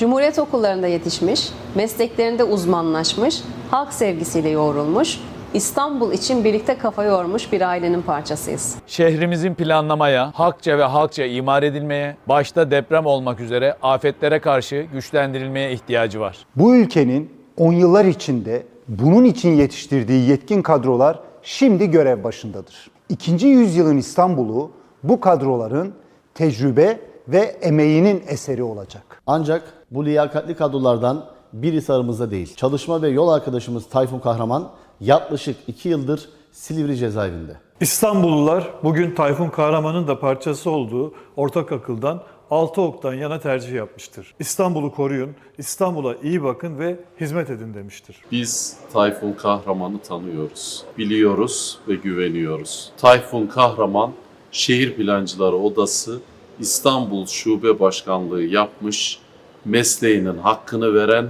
Cumhuriyet okullarında yetişmiş, mesleklerinde uzmanlaşmış, halk sevgisiyle yoğrulmuş, İstanbul için birlikte kafa yormuş bir ailenin parçasıyız. Şehrimizin planlamaya, hakça ve halkça imar edilmeye, başta deprem olmak üzere afetlere karşı güçlendirilmeye ihtiyacı var. Bu ülkenin 10 yıllar içinde bunun için yetiştirdiği yetkin kadrolar şimdi görev başındadır. İkinci yüzyılın İstanbul'u bu kadroların tecrübe ve emeğinin eseri olacak. Ancak bu liyakatli kadrolardan biri aramızda değil. Çalışma ve yol arkadaşımız Tayfun Kahraman yaklaşık 2 yıldır Silivri cezaevinde. İstanbullular bugün Tayfun Kahraman'ın da parçası olduğu ortak akıldan 6 oktan yana tercih yapmıştır. İstanbul'u koruyun, İstanbul'a iyi bakın ve hizmet edin demiştir. Biz Tayfun Kahraman'ı tanıyoruz, biliyoruz ve güveniyoruz. Tayfun Kahraman, Şehir Plancıları Odası İstanbul Şube Başkanlığı yapmış, mesleğinin hakkını veren,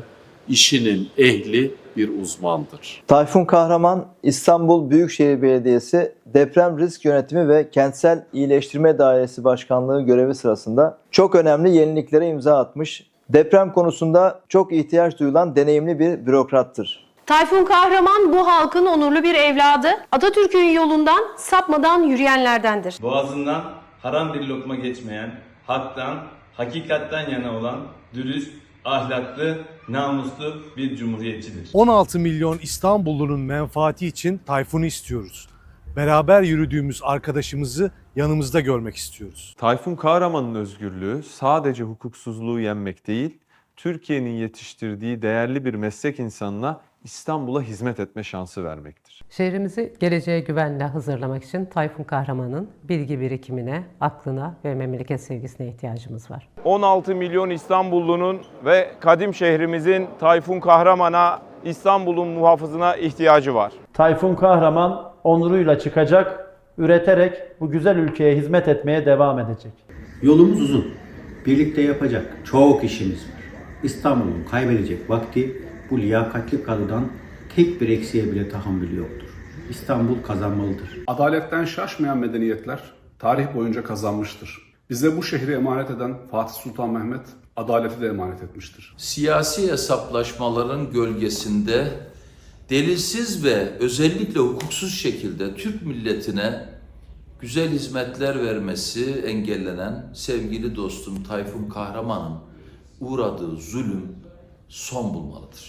işinin ehli bir uzmandır. Tayfun Kahraman, İstanbul Büyükşehir Belediyesi Deprem Risk Yönetimi ve Kentsel İyileştirme Dairesi Başkanlığı görevi sırasında çok önemli yeniliklere imza atmış. Deprem konusunda çok ihtiyaç duyulan deneyimli bir bürokrattır. Tayfun Kahraman bu halkın onurlu bir evladı. Atatürk'ün yolundan sapmadan yürüyenlerdendir. Boğazından haram bir lokma geçmeyen, haktan, hakikatten yana olan, dürüst, ahlaklı, namuslu bir cumhuriyetçidir. 16 milyon İstanbullunun menfaati için Tayfun'u istiyoruz. Beraber yürüdüğümüz arkadaşımızı yanımızda görmek istiyoruz. Tayfun Kahraman'ın özgürlüğü sadece hukuksuzluğu yenmek değil, Türkiye'nin yetiştirdiği değerli bir meslek insanına İstanbul'a hizmet etme şansı vermektir. Şehrimizi geleceğe güvenle hazırlamak için Tayfun Kahraman'ın bilgi birikimine, aklına ve memleket sevgisine ihtiyacımız var. 16 milyon İstanbullunun ve kadim şehrimizin Tayfun Kahraman'a, İstanbul'un muhafızına ihtiyacı var. Tayfun Kahraman onuruyla çıkacak, üreterek bu güzel ülkeye hizmet etmeye devam edecek. Yolumuz uzun. Birlikte yapacak çok işimiz var. İstanbul'un kaybedecek vakti bu liyakatli kadrodan tek bir eksiğe bile tahammülü yoktur. İstanbul kazanmalıdır. Adaletten şaşmayan medeniyetler tarih boyunca kazanmıştır. Bize bu şehri emanet eden Fatih Sultan Mehmet adaleti de emanet etmiştir. Siyasi hesaplaşmaların gölgesinde delilsiz ve özellikle hukuksuz şekilde Türk milletine güzel hizmetler vermesi engellenen sevgili dostum Tayfun Kahraman'ın uğradığı zulüm son bulmalıdır.